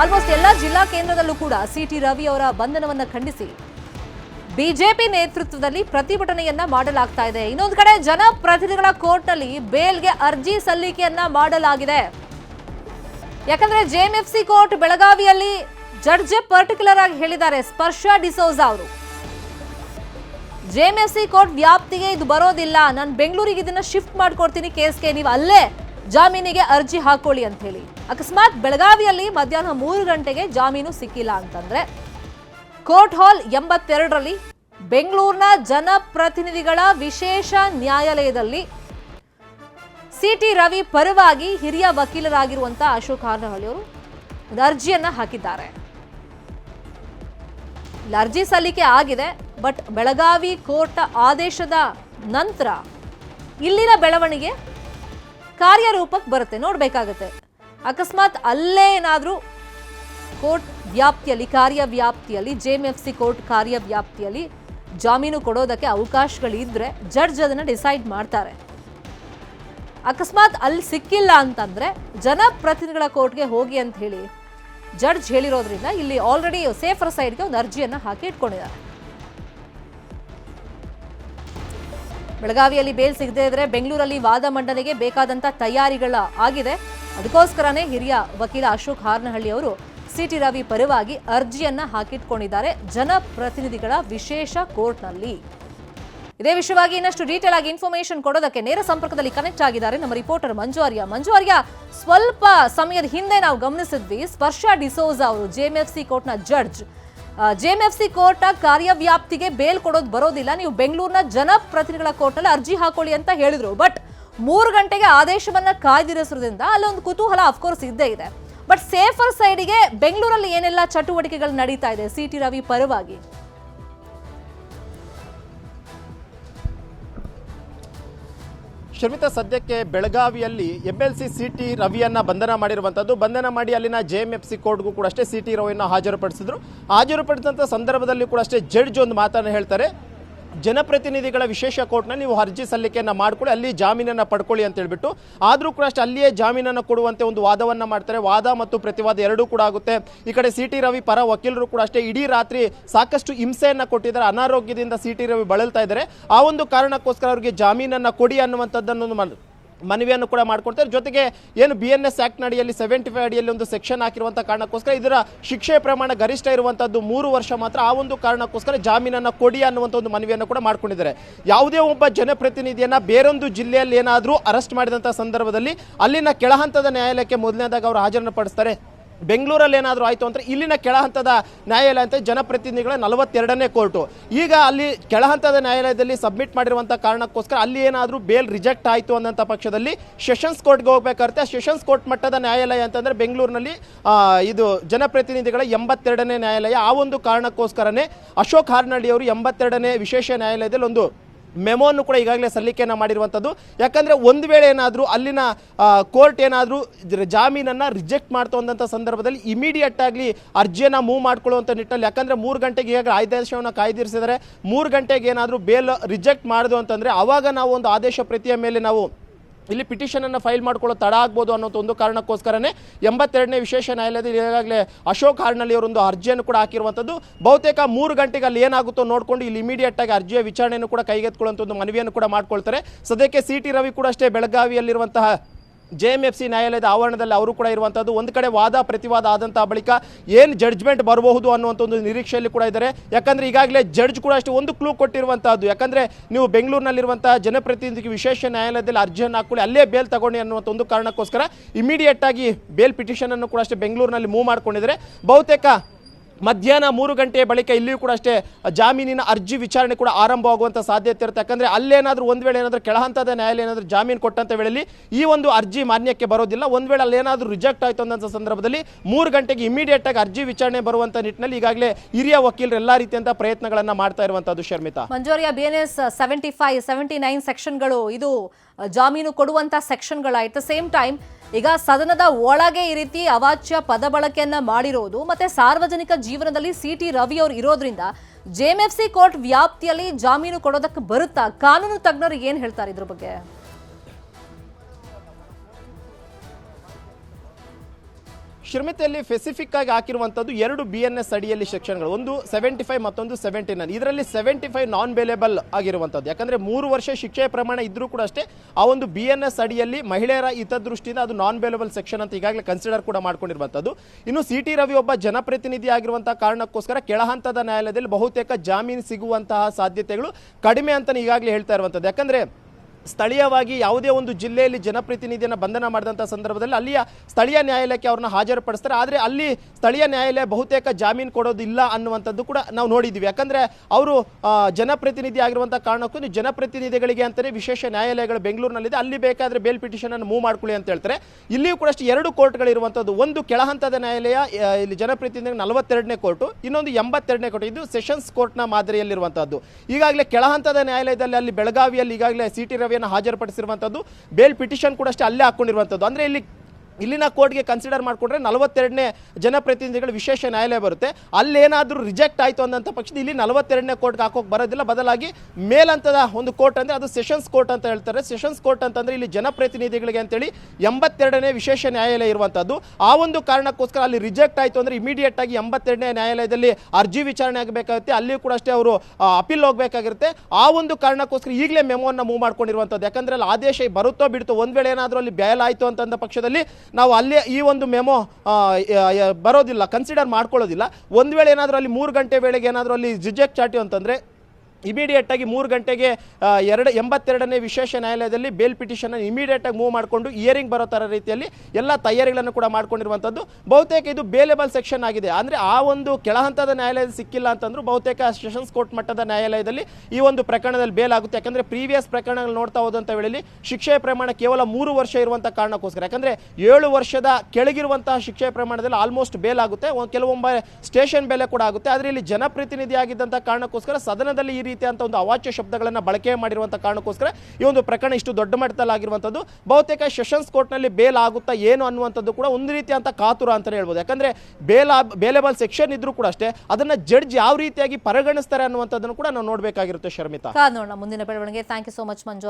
Almost ಎಲ್ಲ ಜಿಲ್ಲಾ ಕೇಂದ್ರದಲ್ಲೂ ಕೂಡ ಸಿಟಿ ರವಿ ಅವರ ಬಂಧನವನ್ನು ಖಂಡಿಸಿ. ಬಿಜೆಪಿ ನೇತೃತ್ವದಲ್ಲಿ ಪ್ರತಿಭಟನೆಯನ್ನ ಮಾಡಲಾಗ್ತಾ ಇದೆ. ಇನ್ನೊಂದು ಕಡೆ ಜನಪ್ರತಿನಿಧಿಗಳ ಕೋರ್ಟ್ನಲ್ಲಿ ಬೇಲ್ಗೆ ಅರ್ಜಿ ಸಲ್ಲಿಕೆಯನ್ನ ಮಾಡಲಾಗಿದೆ. ಯಾಕಂದ್ರೆ ಜೆಎಂಎಫ್ಸಿ ಕೋರ್ಟ್ ಬೆಳಗಾವಿಯಲ್ಲಿ ಜಡ್ಜ್ ಪರ್ಟಿಕ್ಯುಲರ್ ಆಗಿ ಹೇಳಿದ್ದಾರೆ, ಸ್ಪರ್ಶ ಡಿಸೋಜಾ ಅವರು. ಜೆಎಂಎಫ್ಸಿ ಕೋರ್ಟ್ ವ್ಯಾಪ್ತಿಗೆ ಇದು ಬರೋದಿಲ್ಲ. ನಾನು ಬೆಂಗಳೂರಿಗೆ ಇದನ್ನ ಶಿಫ್ಟ್ ಮಾಡ್ಕೊಡ್ತೀನಿ ಕೇಸ್ಗೆ. ನೀವು ಅಲ್ಲೇ ಜಾಮೀನಿಗೆ ಅರ್ಜಿ ಹಾಕೊಳ್ಳಿ ಅಂತ ಹೇಳಿ ಅಕಸ್ಮಾತ್ ಬೆಳಗಾವಿಯಲ್ಲಿ ಮಧ್ಯಾಹ್ನ ಮೂರು ಗಂಟೆಗೆ ಜಾಮೀನು ಸಿಕ್ಕಿಲ್ಲ ಅಂತಂದ್ರೆ ಕೋರ್ಟ್ ಹಾಲ್ ಎಂಬತ್ತೆರಡರಲ್ಲಿ ಬೆಂಗಳೂರಿನ ಜನಪ್ರತಿನಿಧಿಗಳ ವಿಶೇಷ ನ್ಯಾಯಾಲಯದಲ್ಲಿ ಸಿಟಿ ರವಿ ಪರವಾಗಿ ಹಿರಿಯ ವಕೀಲರಾಗಿರುವಂತಹ ಅಶೋಕ್ ಹಾರ್ನಹಳ್ಳಿ ಅವರು ಒಂದು ಅರ್ಜಿಯನ್ನ ಹಾಕಿದ್ದಾರೆ. ಅರ್ಜಿ ಸಲ್ಲಿಕೆ ಆಗಿದೆ, ಬಟ್ ಬೆಳಗಾವಿ ಕೋರ್ಟ್ ಆದೇಶದ ನಂತರ ಇಲ್ಲಿನ ಬೆಳವಣಿಗೆ ಕಾರ್ಯರೂಪಕ್ಕೆ ಬರುತ್ತೆ, ನೋಡ್ಬೇಕಾಗತ್ತೆ. ಅಕಸ್ಮಾತ್ ಅಲ್ಲೇ ಏನಾದರೂ ಕೋರ್ಟ್ ವ್ಯಾಪ್ತಿಯಲ್ಲಿ ಕಾರ್ಯವ್ಯಾಪ್ತಿಯಲ್ಲಿ J M F C court ಕಾರ್ಯ ವ್ಯಾಪ್ತಿಯಲ್ಲಿ ಜಾಮೀನು ಕೊಡೋದಕ್ಕೆ ಅವಕಾಶಗಳಿದ್ರೆ ಜಡ್ಜ್ ಅದನ್ನು ಡಿಸೈಡ್ ಮಾಡ್ತಾರೆ. ಅಕಸ್ಮಾತ್ ಅಲ್ಲಿ ಸಿಕ್ಕಿಲ್ಲ ಅಂತಂದ್ರೆ ಜನಪ್ರತಿನಿಧಿಗಳ ಕೋರ್ಟ್ಗೆ ಹೋಗಿ ಅಂತ ಹೇಳಿ ಜಡ್ಜ್ ಹೇಳಿರೋದ್ರಿಂದ ಇಲ್ಲಿ ಆಲ್ರೆಡಿ ಸೇಫರ್ ಸೈಡ್ಗೆ ಒಂದು ಅರ್ಜಿಯನ್ನು ಹಾಕಿ ಇಟ್ಕೊಂಡಿದ್ದಾರೆ. ಬೆಳಗಾವಿಯಲ್ಲಿ ಬೇಲ್ ಸಿಗದೇ ಇದ್ರೆ ಬೆಂಗಳೂರಲ್ಲಿ ವಾದ ಮಂಡನೆಗೆ ಬೇಕಾದಂತ ತಯಾರಿಗಳ ಆಗಿದೆ. ಅದಕ್ಕೋಸ್ಕರನೇ ಹಿರಿಯ ವಕೀಲ ಅಶೋಕ್ ಹಾರನಹಳ್ಳಿ ಅವರು ಸಿಟಿ ರವಿ ಪರವಾಗಿ ಅರ್ಜಿಯನ್ನ ಹಾಕಿಟ್ಕೊಂಡಿದ್ದಾರೆ ಜನಪ್ರತಿನಿಧಿಗಳ ವಿಶೇಷ ಕೋರ್ಟ್ನಲ್ಲಿ. ಇದೇ ವಿಷಯವಾಗಿ ಇನ್ನಷ್ಟು ಡೀಟೇಲ್ ಆಗಿ ಇನ್ಫಾರ್ಮೇಶನ್ ಕೊಡೋದಕ್ಕೆ ನೇರ ಸಂಪರ್ಕದಲ್ಲಿ ಕನೆಕ್ಟ್ ಆಗಿದ್ದಾರೆ ನಮ್ಮ ರಿಪೋರ್ಟರ್ ಮಂಜು ಆರ್ಯ. ಮಂಜು ಆರ್ಯ, ಸ್ವಲ್ಪ ಸಮಯದ ಹಿಂದೆ ನಾವು ಗಮನಿಸಿದ್ವಿ. ಸ್ಪರ್ಶ ಡಿಸೋಜಾ ಅವರು ಜೆಎಂಎಫ್ಸಿ ಕೋರ್ಟ್ನ ಜಡ್ಜ್ ಜೆಎಂಎಫ್ಸಿ ಕೋರ್ಟ್ ಕಾರ್ಯವ್ಯಾಪ್ತಿಗೆ ಬೇಲ್ ಕೊಡೋದು ಬರೋದಿಲ್ಲ. ನೀವು ಬೆಂಗಳೂರಿನ ಜನಪ್ರತಿನಿಧಿಗಳ ಕೋರ್ಟ್ನಲ್ಲಿ ಅರ್ಜಿ ಹಾಕೊಳ್ಳಿ ಅಂತ ಹೇಳಿದ್ರು. ಬಟ್ ಮೂರು ಗಂಟೆಗೆ ಆದೇಶವನ್ನ ಕಾಯ್ದಿರಿಸೋದ್ರಿಂದ ಅಲ್ಲೊಂದು ಕುತೂಹಲ ಅಫ್ಕೋರ್ಸ್ ಇದ್ದೇ ಇದೆ. ಬಟ್ ಸೇಫರ್ ಸೈಡ್ಗೆ ಬೆಂಗಳೂರಲ್ಲಿ ಏನೆಲ್ಲ ಚಟುವಟಿಕೆಗಳು ನಡೀತಾ ಇದೆ, ಸಿ ರವಿ ಪರವಾಗಿ? ಶರ್ಮಿತಾ, ಸದ್ಯಕ್ಕೆ ಬೆಳಗಾವಿಯಲ್ಲಿ M L C C T ರವಿಯನ್ನ ಬಂಧನ ಮಾಡಿರುವಂಥದ್ದು ಬಂಧನ ಮಾಡಿ ಅಲ್ಲಿನ ಜೆ ಎಂ ಎಫ್ ಸಿ ಕೋರ್ಟ್ಗೂ ಕೂಡ ಅಷ್ಟೇ ಸಿ ಟಿ ರವಿಯನ್ನು ಹಾಜರುಪಡಿಸಿದ್ರು. ಹಾಜರುಪಡಿಸಿದಂಥ ಸಂದರ್ಭದಲ್ಲಿ ಕೂಡ ಅಷ್ಟೇ ಜಡ್ಜ್ ಒಂದು ಮಾತನ್ನು ಹೇಳ್ತಾರೆ. ಜನಪ್ರತಿನಿಧಿಗಳ ವಿಶೇಷ ಕೋರ್ಟ್ನಲ್ಲಿ ನೀವು ಅರ್ಜಿ ಸಲ್ಲಿಕೆಯನ್ನು ಮಾಡ್ಕೊಳ್ಳಿ, ಅಲ್ಲಿ ಜಾಮೀನನ್ನು ಪಡ್ಕೊಳ್ಳಿ ಅಂತ ಹೇಳ್ಬಿಟ್ಟು, ಆದರೂ ಕೂಡ ಅಷ್ಟೇ ಅಲ್ಲಿಯೇ ಜಾಮೀನನ್ನು ಕೊಡುವಂತೆ ಒಂದು ವಾದವನ್ನು ಮಾಡ್ತಾರೆ. ವಾದ ಮತ್ತು ಪ್ರತಿವಾದ ಎರಡೂ ಕೂಡ ಆಗುತ್ತೆ. ಈ ಕಡೆ ಸಿ ಟಿ ರವಿ ಪರ ವಕೀಲರು ಕೂಡ ಅಷ್ಟೇ ಇಡೀ ರಾತ್ರಿ ಸಾಕಷ್ಟು ಹಿಂಸೆಯನ್ನು ಕೊಟ್ಟಿದ್ದಾರೆ. ಅನಾರೋಗ್ಯದಿಂದ ಸಿ ಟಿ ರವಿ ಬಳಲ್ತಾ ಇದ್ದಾರೆ. ಆ ಒಂದು ಕಾರಣಕ್ಕೋಸ್ಕರ ಅವರಿಗೆ ಜಾಮೀನನ್ನು ಕೊಡಿ ಅನ್ನುವಂಥದ್ದನ್ನು ಮನವಿಯನ್ನು ಕೂಡ ಮಾಡ್ಕೊಡ್ತಾರೆ. ಜೊತೆಗೆ ಏನು ಬಿ ಎನ್ ಎಸ್ ಆಕ್ಟ್ ಅಡಿಯಲ್ಲಿ ಸೆವೆಂಟಿ ಫೈವ್ ಅಡಿಯಲ್ಲಿ ಒಂದು ಸೆಕ್ಷನ್ ಹಾಕಿರುವಂಥ ಕಾರಣಕ್ಕೋಸ್ಕರ ಇದರ ಶಿಕ್ಷೆ ಪ್ರಮಾಣ ಗರಿಷ್ಠ ಇರುವಂಥದ್ದು ಮೂರು ವರ್ಷ ಮಾತ್ರ. ಆ ಒಂದು ಕಾರಣಕ್ಕೋಸ್ಕರ ಜಾಮೀನನ್ನು ಕೊಡಿ ಅನ್ನುವಂಥ ಒಂದು ಮನವಿಯನ್ನು ಕೂಡ ಮಾಡ್ಕೊಂಡಿದ್ದಾರೆ. ಯಾವುದೇ ಒಬ್ಬ ಜನಪ್ರತಿನಿಧಿಯನ್ನು ಬೇರೊಂದು ಜಿಲ್ಲೆಯಲ್ಲಿ ಏನಾದರೂ ಅರೆಸ್ಟ್ ಮಾಡಿದಂಥ ಸಂದರ್ಭದಲ್ಲಿ ಅಲ್ಲಿನ ಕೆಳಹಂತದ ನ್ಯಾಯಾಲಯಕ್ಕೆ ಮೊದಲನೇದಾಗ ಅವರು ಹಾಜರನ್ನು ಪಡಿಸ್ತಾರೆ. ಬೆಂಗಳೂರಲ್ಲಿ ಏನಾದರೂ ಆಯಿತು ಅಂದರೆ ಇಲ್ಲಿನ ಕೆಳಹಂತದ ನ್ಯಾಯಾಲಯ ಅಂತ ಜನಪ್ರತಿನಿಧಿಗಳ ನಲವತ್ತೆರಡನೇ ಕೋರ್ಟು. ಈಗ ಅಲ್ಲಿ ಕೆಳಹಂತದ ನ್ಯಾಯಾಲಯದಲ್ಲಿ ಸಬ್ಮಿಟ್ ಮಾಡಿರುವಂಥ ಕಾರಣಕ್ಕೋಸ್ಕರ ಅಲ್ಲಿ ಏನಾದರೂ ಬೇಲ್ ರಿಜೆಕ್ಟ್ ಆಯಿತು ಅನ್ನೋಂಥ ಪಕ್ಷದಲ್ಲಿ ಸೆಷನ್ಸ್ ಕೋರ್ಟ್ಗೆ ಹೋಗ್ಬೇಕಾಗುತ್ತೆ. ಸೆಷನ್ಸ್ ಕೋರ್ಟ್ ಮಟ್ಟದ ನ್ಯಾಯಾಲಯ ಅಂತಂದರೆ ಬೆಂಗಳೂರಿನಲ್ಲಿ ಇದು ಜನಪ್ರತಿನಿಧಿಗಳ ಎಂಬತ್ತೆರಡನೇ ನ್ಯಾಯಾಲಯ. ಆ ಒಂದು ಕಾರಣಕ್ಕೋಸ್ಕರನೇ ಅಶೋಕ್ ಹಾರ್ನಳ್ಳಿ ಅವರು ಎಂಬತ್ತೆರಡನೇ ವಿಶೇಷ ನ್ಯಾಯಾಲಯದಲ್ಲಿ ಒಂದು ಮೆಮೋನ್ನು ಕೂಡ ಈಗಾಗಲೇ ಸಲ್ಲಿಕೆಯನ್ನು ಮಾಡಿರುವಂಥದ್ದು ಯಾಕಂದರೆ ಒಂದು ವೇಳೆ ಏನಾದರೂ ಅಲ್ಲಿನ ಕೋರ್ಟ್ ಏನಾದರೂ ಜಾಮೀನನ್ನು ರಿಜೆಕ್ಟ್ ಮಾಡ್ತು ಅಂದಂಥ ಸಂದರ್ಭದಲ್ಲಿ ಇಮಿಡಿಯೇಟ್ ಆಗಲಿ ಅರ್ಜಿಯನ್ನು ಮೂವ್ ಮಾಡ್ಕೊಳ್ಳುವಂಥ ನಿಟ್ಟಲ್ಲಿ, ಯಾಕಂದರೆ ಮೂರು ಗಂಟೆಗೆ ಈಗಾಗಲೇ ಆದೇಶವನ್ನು ಕಾಯ್ದಿರಿಸಿದರೆ ಮೂರು ಗಂಟೆಗೆ ಏನಾದರೂ ಬೇಲ್ ರಿಜೆಕ್ಟ್ ಮಾಡಿದು ಅಂತಂದರೆ ಆವಾಗ ನಾವು ಒಂದು ಆದೇಶ ಪ್ರತಿಯ ಮೇಲೆ ನಾವು ಇಲ್ಲಿ ಪಿಟಿಷನನ್ನು ಫೈಲ್ ಮಾಡ್ಕೊಳ್ಳೋ ತಡ ಆಗ್ಬೋದು ಅನ್ನೋದು ಒಂದು ಕಾರಣಕ್ಕೋಸ್ಕರನೇ ಎಂಬತ್ತೆರಡನೇ ವಿಶೇಷ ನ್ಯಾಯಾಲಯದಲ್ಲಿ ಈಗಾಗಲೇ ಅಶೋಕ್ ಹಾರ್ನಲ್ಲಿ ಅವರೊಂದು ಅರ್ಜಿಯನ್ನು ಕೂಡ ಹಾಕಿರುವಂಥದ್ದು. ಬಹುತೇಕ ಮೂರು ಗಂಟೆಗೆ ಅಲ್ಲಿ ಏನಾಗುತ್ತೋ ನೋಡಿಕೊಂಡು ಇಲ್ಲಿ ಇಮಿಡಿಯೇಟ್ ಆಗಿ ಅರ್ಜಿಯ ವಿಚಾರಣೆಯನ್ನು ಕೂಡ ಕೈಗೆತ್ಕೊಳ್ಳುವಂಥ ಒಂದು ಮನವಿಯನ್ನು ಕೂಡ ಮಾಡ್ಕೊಳ್ತಾರೆ. ಸದ್ಯಕ್ಕೆ ಸಿ ಟಿ ರವಿ ಕೂಡ ಅಷ್ಟೇ ಬೆಳಗಾವಿಯಲ್ಲಿರುವಂತಹ ಜೆ ಎಂ ಎಫ್ ಸಿ ನ್ಯಾಯಾಲಯದ ಆವರಣದಲ್ಲಿ ಅವರು ಕೂಡ ಇರುವಂಥದ್ದು ಒಂದು ಕಡೆ ವಾದ, ಪ್ರತಿವಾದ ಆದಂತಹ ಬಳಿಕ ಏನು ಜಡ್ಜ್ಮೆಂಟ್ ಬರಬಹುದು ಅನ್ನುವಂಥ ಒಂದು ನಿರೀಕ್ಷೆಯಲ್ಲಿ ಕೂಡ ಇದ್ದಾರೆ. ಯಾಕಂದ್ರೆ ಈಗಾಗಲೇ ಜಡ್ಜ್ ಕೂಡ ಅಷ್ಟೇ ಒಂದು ಕ್ಲೂ ಕೊಟ್ಟಿರುವಂತಹದ್ದು. ಯಾಕಂದ್ರೆ ನೀವು ಬೆಂಗಳೂರಿನಲ್ಲಿರುವಂತಹ ಜನಪ್ರತಿನಿಧಿಗೆ ವಿಶೇಷ ನ್ಯಾಯಾಲಯದಲ್ಲಿ ಅರ್ಜಿಯನ್ನು ಹಾಕೊಳ್ಳಿ ಅಲ್ಲೇ ಬೇಲ್ ತಗೊಂಡು ಅನ್ನುವಂಥ ಒಂದು ಕಾರಣಕ್ಕೋಸ್ಕರ ಇಮಿಡಿಯೇಟ್ ಆಗಿ ಬೇಲ್ ಪಿಟಿಷನ್ ಅನ್ನು ಕೂಡ ಅಷ್ಟೇ ಬೆಂಗಳೂರಿನಲ್ಲಿ ಮೂವ್ ಮಾಡ್ಕೊಂಡಿದ್ದಾರೆ. ಬಹುತೇಕ ಮಧ್ಯಾಹ್ನ ಮೂರು ಗಂಟೆಯ ಬಳಿಕ ಇಲ್ಲಿಯೂ ಕೂಡ ಅಷ್ಟೇ ಜಾಮೀನಿನ ಅರ್ಜಿ ವಿಚಾರಣೆ ಕೂಡ ಆರಂಭವಾಗುವಂಥ ಸಾಧ್ಯತೆ ಇರುತ್ತೆ. ಯಾಕಂದರೆ ಅಲ್ಲೇನಾದರೂ ಒಂದು ವೇಳೆ ಏನಾದರೂ ಕೆಳಹಂತದ ನ್ಯಾಯಾಲಯ ಏನಾದರೂ ಜಾಮೀನು ಕೊಟ್ಟಂಥ ವೇಳೆಯಲ್ಲಿ ಈ ಒಂದು ಅರ್ಜಿ ಮಾನ್ಯಕ್ಕೆ ಬರೋದಿಲ್ಲ. ಒಂದು ವೇಳೆ ಅಲ್ಲೇನಾದರೂ ರಿಜೆಕ್ಟ್ ಆಯಿತು ಅನ್ನೋ ಸಂದರ್ಭದಲ್ಲಿ ಮೂರು ಗಂಟೆಗೆ ಇಮಿಡಿಯೇಟ್ ಆಗಿ ಅರ್ಜಿ ವಿಚಾರಣೆ ಬರುವಂಥ ನಿಟ್ಟಿನಲ್ಲಿ ಈಗಾಗಲೇ ಹಿರಿಯ ವಕೀಲರು ಎಲ್ಲ ರೀತಿಯಂಥ ಪ್ರಯತ್ನಗಳನ್ನು ಮಾಡ್ತಾ ಇರುವಂಥದ್ದು Sharmita. ಮಂಜೋರಿಯಾ B N S seventy five seventy nine ಸೆಕ್ಷನ್ಗಳು ಇದು ಜಾಮೀನು ಕೊಡುವಂಥ ಸೆಕ್ಷನ್ಗಳು ಎಟ್ ದ ಸೇಮ್ ಟೈಮ್ ಈಗ ಸದನದ ಒಳಗೆ ಈ ರೀತಿ ಅವಾಚ್ಯ ಪದ ಬಳಕೆಯನ್ನ ಮಾಡಿರೋದು, ಮತ್ತೆ ಸಾರ್ವಜನಿಕ ಜೀವನದಲ್ಲಿ ಸಿ ಟಿ ರವಿ ಅವರು ಇರೋದ್ರಿಂದ ಜೆಎಂಎಫ್ಸಿ ಕೋರ್ಟ್ ವ್ಯಾಪ್ತಿಯಲ್ಲಿ ಜಾಮೀನು ಕೊಡೋದಕ್ಕೆ ಬರುತ್ತಾ? ಕಾನೂನು ತಜ್ಞರು ಏನ್ ಹೇಳ್ತಾರೆ ಇದ್ರ ಬಗ್ಗೆ? ಶಿರ್ಮಿತೆಯಲ್ಲಿ ಸ್ಪೆಸಿಫಿಕ್ ಆಗಿ ಹಾಕಿರುವಂತದ್ದು ಎರಡು ಬಿ ಎನ್ ಎಸ್ ಅಡಿಯಲ್ಲಿ ಸೆಕ್ಷನ್ಗಳು ಒಂದು ಸೆವೆಂಟಿ ಫೈವ್ ಮತ್ತೊಂದು ಸೆವೆಂಟಿ ನೈನ್ ಇದರಲ್ಲಿ ಸೆವೆಂಟಿ ಫೈವ್ ನಾನ್ ಬೇಲೇಬಲ್ ಆಗಿರುವಂತದ್ದು. ಯಾಕಂದ್ರೆ ಮೂರು ವರ್ಷ ಶಿಕ್ಷೆಯ ಪ್ರಮಾಣ ಇದ್ರೂ ಕೂಡ ಅಷ್ಟೇ, ಆ ಒಂದು ಬಿ ಎನ್ ಎಸ್ ಅಡಿಯಲ್ಲಿ ಮಹಿಳೆಯರ ಹಿತದೃಷ್ಟಿಯಿಂದ ಅದು ನಾನ್ ಬೇಲೇಬಲ್ ಸೆಕ್ಷನ್ ಅಂತ ಈಗಾಗಲೇ ಕನ್ಸಿಡರ್ ಕೂಡ ಮಾಡ್ಕೊಂಡಿರುವಂಥದ್ದು ಇನ್ನು ಸಿ ಟಿ ರವಿ ಒಬ್ಬ ಜನಪ್ರತಿನಿಧಿ ಆಗಿರುವಂತಹ ಕಾರಣಕ್ಕೋಸ್ಕರ ಕೆಳಹಂತದ ನ್ಯಾಯಾಲಯದಲ್ಲಿ ಬಹುತೇಕ ಜಾಮೀನು ಸಿಗುವಂತಹ ಸಾಧ್ಯತೆಗಳು ಕಡಿಮೆ ಅಂತ ಈಗಾಗಲೇ ಹೇಳ್ತಾ ಇರುವಂತದ್ದು. ಯಾಕಂದ್ರೆ ಸ್ಥಳೀಯವಾಗಿ ಯಾವುದೇ ಒಂದು ಜಿಲ್ಲೆಯಲ್ಲಿ ಜನಪ್ರತಿನಿಧಿಯನ್ನು ಬಂಧನ ಮಾಡಿದಂಥ ಸಂದರ್ಭದಲ್ಲಿ ಅಲ್ಲಿಯ ಸ್ಥಳೀಯ ನ್ಯಾಯಾಲಯಕ್ಕೆ ಅವ್ರನ್ನ ಹಾಜರುಪಡಿಸ್ತಾರೆ. ಆದರೆ ಅಲ್ಲಿ ಸ್ಥಳೀಯ ನ್ಯಾಯಾಲಯ ಬಹುತೇಕ ಜಾಮೀನು ಕೊಡೋದಿಲ್ಲ ಅನ್ನುವಂಥದ್ದು ಕೂಡ ನಾವು ನೋಡಿದ್ದೀವಿ. ಯಾಕಂದರೆ ಅವರು ಜನಪ್ರತಿನಿಧಿ ಆಗಿರುವಂಥ ಕಾರಣಕ್ಕೂ ಜನಪ್ರತಿನಿಧಿಗಳಿಗೆ ಅಂತಲೇ ವಿಶೇಷ ನ್ಯಾಯಾಲಯಗಳು ಬೆಂಗಳೂರಿನಲ್ಲಿದೆ. ಅಲ್ಲಿ ಬೇಕಾದರೆ ಬೇಲ್ ಪಿಟಿಷನನ್ನು ಮೂವ್ ಮಾಡ್ಕೊಳ್ಳಿ ಅಂತ ಹೇಳ್ತಾರೆ. ಇಲ್ಲಿಯೂ ಕೂಡ ಅಷ್ಟು ಎರಡು ಕೋರ್ಟ್ಗಳಿರುವಂಥದ್ದು. ಒಂದು ಕೆಳಹಂತದ ನ್ಯಾಯಾಲಯ ಇಲ್ಲಿ ಜನಪ್ರತಿನಿಧಿ ನಲವತ್ತೆರಡನೇ ಕೋರ್ಟು, ಇನ್ನೊಂದು ಎಂಬತ್ತೆರಡನೇ ಕೋರ್ಟ್. ಇದು ಸೆಷನ್ಸ್ ಕೋರ್ಟ್ನ ಮಾದರಿಯಲ್ಲಿರುವಂಥದ್ದು. ಈಗಾಗಲೇ ಕೆಳಹಂತದ ನ್ಯಾಯಾಲಯದಲ್ಲಿ ಅಲ್ಲಿ ಬೆಳಗಾವಿಯಲ್ಲಿ ಈಗಾಗಲೇ ಸಿ ಟಿ ರವಿಯನ್ನು ಹಾಜರುಪಡಿಸಿರುವಂಥದ್ದು ಬೇಲ್ ಪಿಟಿಷನ್ ಕೂಡ ಅಷ್ಟೇ ಅಲ್ಲೇ ಹಾಕೊಂಡಿರುವಂಥದ್ದು ಅಂದರೆ ಇಲ್ಲಿ ಇಲ್ಲಿನ ಕೋರ್ಟ್ಗೆ ಕನ್ಸಿಡರ್ ಮಾಡಿಕೊಟ್ರೆ ನಲವತ್ತೆರಡನೇ ಜನಪ್ರತಿನಿಧಿಗಳು ವಿಶೇಷ ನ್ಯಾಯಾಲಯ ಬರುತ್ತೆ. ಅಲ್ಲೇನಾದರೂ ರಿಜೆಕ್ಟ್ ಆಯಿತು ಅಂದಂಥ ಪಕ್ಷದ ಇಲ್ಲಿ ನಲವತ್ತೆರಡನೇ ಕೋರ್ಟ್ಗೆ ಹಾಕೋಕೆ ಬರೋದಿಲ್ಲ. ಬದಲಾಗಿ ಮೇಲಂತದ ಒಂದು ಕೋರ್ಟ್ ಅಂದರೆ ಅದು ಸೆಷನ್ಸ್ ಕೋರ್ಟ್ ಅಂತ ಹೇಳ್ತಾರೆ. ಸೆಷನ್ಸ್ ಕೋರ್ಟ್ ಅಂತಂದರೆ ಇಲ್ಲಿ ಜನಪ್ರತಿನಿಧಿಗಳಿಗೆ ಅಂತೇಳಿ ಎಂಬತ್ತೆರಡನೇ ವಿಶೇಷ ನ್ಯಾಯಾಲಯ ಇರುವಂಥದ್ದು ಆ ಒಂದು ಕಾರಣಕ್ಕೋಸ್ಕರ ಅಲ್ಲಿ ರಿಜೆಕ್ಟ್ ಆಯಿತು ಅಂದರೆ ಇಮಿಡಿಯೇಟ್ ಆಗಿ ಎಂಬತ್ತೆರಡನೇ ನ್ಯಾಯಾಲಯದಲ್ಲಿ ಅರ್ಜಿ ವಿಚಾರಣೆ ಆಗಬೇಕಾಗುತ್ತೆ. ಅಲ್ಲಿಯೂ ಕೂಡ ಅಷ್ಟೇ ಅವರು ಅಪೀಲ್ ಹೋಗಬೇಕಾಗಿರುತ್ತೆ. ಆ ಒಂದು ಕಾರಣಕ್ಕೋಸ್ಕರ ಈಗಲೇ ಮೆಮೋವನ್ನು ಮೂವ್ ಮಾಡ್ಕೊಂಡಿರುವಂಥದ್ದು ಯಾಕಂದ್ರೆ ಅಲ್ಲಿ ಆದೇಶ ಬರುತ್ತೋ ಬಿಡುತ್ತೋ ಒಂದು ವೇಳೆ ಏನಾದರೂ ಅಲ್ಲಿ ಬೇಲಾಯಿತು ಅಂತಂದ ಪಕ್ಷದಲ್ಲಿ ನಾವು ಅಲ್ಲೇ ಈ ಒಂದು ಮೆಮೋ ಬರೋದಿಲ್ಲ ಕನ್ಸಿಡರ್ ಮಾಡ್ಕೊಳ್ಳೋದಿಲ್ಲ. ಒಂದು ವೇಳೆ ಏನಾದರೂ ಅಲ್ಲಿ ಮೂರು ಗಂಟೆ ವೇಳೆಗೆ ಏನಾದರೂ ಅಲ್ಲಿ ಜಿಜೆಕ್ ಚಾಟಿ ಅಂತಂದರೆ ಇಮಿಡಿಯೇಟ್ ಆಗಿ ಮೂರು ಗಂಟೆಗೆ ಎರಡು, ಎಂಬತ್ತೆರಡನೇ ವಿಶೇಷ ನ್ಯಾಯಾಲಯದಲ್ಲಿ ಬೇಲ್ ಪಿಟಿಷನ್ ಇಮಿಡಿಯೇಟ್ ಆಗಿ ಮೂವ್ ಮಾಡಿಕೊಂಡು ಇಯರಿಂಗ್ ಬರೋ ಥರ ರೀತಿಯಲ್ಲಿ ಎಲ್ಲ ತಯಾರಿಗಳನ್ನು ಕೂಡ ಮಾಡ್ಕೊಂಡಿರುವಂಥದ್ದು. ಬಹುತೇಕ ಇದು ಬೇಲೆಬಲ್ ಸೆಕ್ಷನ್ ಆಗಿದೆ. ಅಂದರೆ ಆ ಒಂದು ಕೆಳಹಂತದ ನ್ಯಾಯಾಲಯದ ಸಿಕ್ಕಿಲ್ಲ ಅಂತಂದ್ರೂ ಬಹುತೇಕ ಸೆಷನ್ಸ್ ಕೋರ್ಟ್ ಮಟ್ಟದ ನ್ಯಾಯಾಲಯದಲ್ಲಿ ಈ ಒಂದು ಪ್ರಕರಣದಲ್ಲಿ ಬೇಲ್ ಆಗುತ್ತೆ. ಯಾಕಂದರೆ ಪ್ರೀವಿಯಸ್ ಪ್ರಕರಣಗಳು ನೋಡ್ತಾ ಹೋದಂಥ ವೇಳೆಯಲ್ಲಿ ಶಿಕ್ಷೆಯ ಪ್ರಮಾಣ ಕೇವಲ ಮೂರು ವರ್ಷ ಇರುವಂಥ ಕಾರಣಕ್ಕೋಸ್ಕರ. ಯಾಕಂದರೆ ಏಳು ವರ್ಷದ ಕೆಳಗಿರುವಂತಹ ಶಿಕ್ಷೆಯ ಪ್ರಮಾಣದಲ್ಲಿ ಆಲ್ಮೋಸ್ಟ್ ಬೇಲ್ ಆಗುತ್ತೆ. ಕೆಲವೊಮ್ಮೆ ಸ್ಟೇಷನ್ ಬೆಲೆ ಕೂಡ ಆಗುತ್ತೆ. ಆದರೆ ಇಲ್ಲಿ ಜನಪ್ರತಿನಿಧಿ ಆಗಿದ್ದಂಥ ಕಾರಣಕ್ಕೋಸ್ಕರ ಸದನದಲ್ಲಿ ಈ ರೀತಿಯಂಥ ಒಂದು ಅವಾಚ್ಯ ಶಬ್ದಗಳನ್ನು ಬಳಕೆ ಮಾಡಿರುವಂಥ ಕಾರಣಕ್ಕೋಸ್ಕರ ಈ ಒಂದು ಪ್ರಕರಣ ಇಷ್ಟು ದೊಡ್ಡ ಮಟ್ಟದಲ್ಲಿ ಆಗಿರುವಂಥದ್ದು ಬಹುತೇಕ ಸೆಷನ್ಸ್ ಕೋರ್ಟ್ನಲ್ಲಿ ಬೇಲ್ ಆಗುತ್ತಾ ಏನು ಅನ್ನುವಂಥದ್ದು ಕೂಡ ಒಂದು ರೀತಿಯಂಥ ಕಾತುರ ಅಂತಲೇ ಹೇಳ್ಬೋದು. ಯಾಕಂದರೆ ಬೇಲ್ ಬೇಲೆಬಲ್ ಸೆಕ್ಷನ್ ಇದ್ರೂ ಕೂಡ ಅಷ್ಟೇ ಅದನ್ನು ಜಡ್ಜ್ ಯಾವ ರೀತಿಯಾಗಿ ಪರಿಗಣಿಸ್ತಾರೆ ಅನ್ನುವಂಥದ್ದನ್ನು ಕೂಡ ನಾವು ನೋಡಬೇಕಾಗಿರುತ್ತೆ ಶರ್ಮಿತಾ. ನೋಡೋಣ ಮುಂದಿನ ಬೆಳವಣಿಗೆ. Thank you so much Manju